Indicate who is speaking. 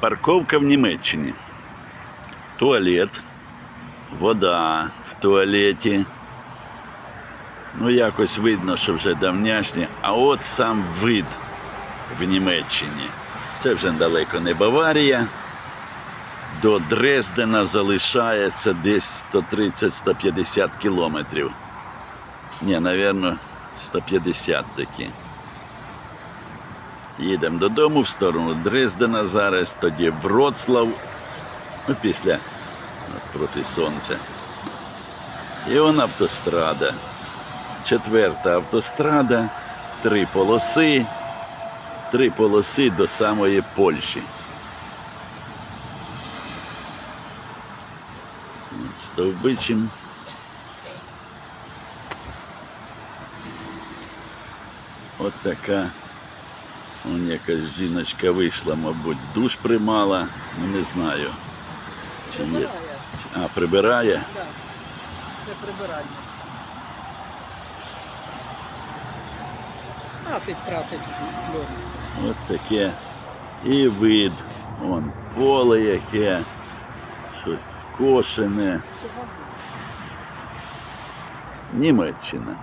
Speaker 1: Парковка в Німеччині. Туалет, вода в туалеті. Ну, якось видно, що вже давняшнє. А от сам вид в Німеччині. Це вже далеко не Баварія. До Дрездена залишається десь 130-150 кілометрів. Ні, напевно, 150 таки. Їдемо додому в сторону Дрездена зараз, тоді Вроцлав, ну, після от, проти сонця. І он автострада. Четверта автострада, три полоси, три полоси до самої Польщі. Стовбичим. От така. Вон якась жіночка вийшла, мабуть, душ приймала. Ну не знаю. Чи є. А, прибирає?
Speaker 2: Так. Це прибиральниця. А ти тратить кльон.
Speaker 1: От таке. І вид. Вон поле яке, щось скошене. Німеччина.